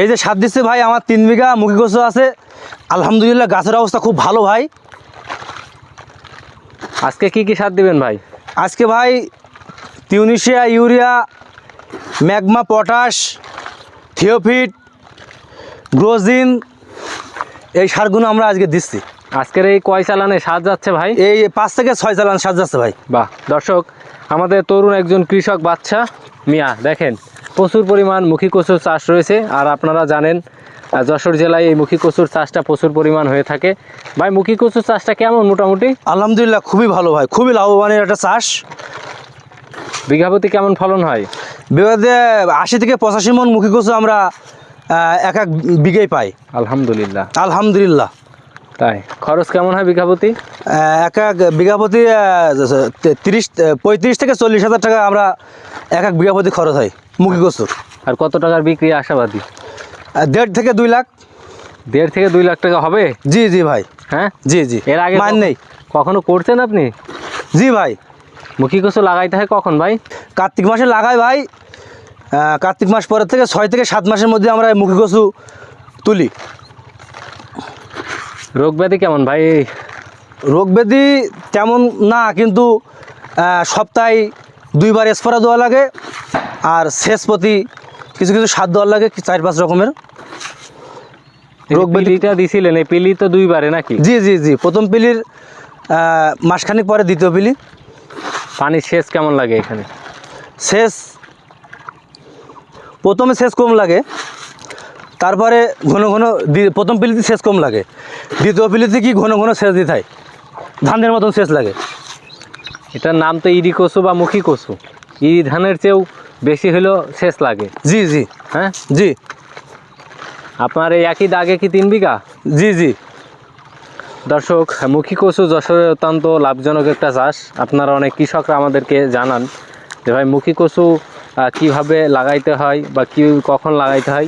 এই যে সার দিচ্ছে ভাই আমার তিন বিঘা মুখি কচু আছে। আলহামদুলিল্লাহ গাছের অবস্থা খুব ভালো ভাই। আজকে কি কি সার দিবেন ভাই? আজকে ভাই টিউনিশিয়া ইউরিয়া ম্যাগমা পটাশ থিওফিট গ্রোজিন এই সারগুলো আমরা আজকে দিচ্ছি। আজকের এই কয় চালানে সার যাচ্ছে ভাই? এই পাঁচ থেকে ছয় চালান সার যাচ্ছে ভাই। বাহ দর্শক আমাদের তরুণ একজন কৃষক বাচ্চা মিয়া দেখেন। প্রচুর পরিমাণ মুখী কচুর চাষ রয়েছে আর আপনারা জানেন যশোর জেলায় এই মুখী কচুর চাষটা প্রচুর পরিমাণ হয়ে থাকে। ভাই মুখী কচুর চাষটা কেমন মোটামুটি? আলহামদুলিল্লাহ খুবই ভালো ভাই খুবই লাভবানের একটা চাষ। বিঘাপতি কেমন ফলন হয়? বিবাদে আশি থেকে পঁচাশি মন মুখি কচু আমরা এক এক বিঘেই পাই। আলহামদুলিল্লাহ। আলহামদুলিল্লাহ। তাই। খরচ কেমন হয় বিঘাপতি? এক এক বিঘা প্রতি আহ, তিরিশ পঁয়ত্রিশ থেকে চল্লিশ হাজার টাকা আমরা এক এক বিঘা প্রতি খরচ হয় মুখি কচুর। আর কত টাকার বিক্রি আশাবাদী? দেড় থেকে দুই লাখ। দেড় থেকে দুই লাখ টাকা হবে? জি জি ভাই। হ্যাঁ? জি জি। এর আগে মান নেই। কখনো করছেন আপনি? জি ভাই। মুখী কচু লাগাইতে হয় কখন ভাই? কার্তিক মাসে লাগাই ভাই। কার্তিক মাস পরের থেকে ছয় থেকে সাত মাসের মধ্যে আমরা মুখি কচু তুলি। রোগ ব্যাধি কেমন ভাই? রোগ ব্যাধি তেমন না কিন্তু সপ্তাহে দুইবার স্প্রে দেওয়া লাগে আর শেষ প্রতি কিছু কিছু সার দেওয়ার লাগে চার পাঁচ রকমের। রোগ রোগ ব্যাধি পিলিটা দিছিলেন এই পিলি তো দুইবারে নাকি? জি জি জি প্রথম পিলির মাসখানেক পরে দ্বিতীয় পিলি। পানির সেচ কেমন লাগে এখানে? শেষ প্রথমে শেষ কম লাগে। তারপরে ঘন ঘন প্রথম পিলিতে শেষ কম লাগে। দ্বিতীয় পিলিতে কি ঘন ঘন সেচ দিতে হয়। ধানের মতন শেষ লাগে। এটার নাম তো ইরি কচু বা মুখী কচু। ইরি ধানের চেয়েও বেশি হলেও সেচ লাগে। জি জি। হ্যাঁ? জি। আপনার এই একই দাগে কি তিন বিঘা? জি জি। দর্শক মুখী কচু যশোরের অত্যন্ত লাভজনক একটা চাষ। আপনারা অনেক কৃষকরা আমাদেরকে জানান যে ভাই মুখী কচু কীভাবে লাগাইতে হয় বা কি কখন লাগাইতে হয়?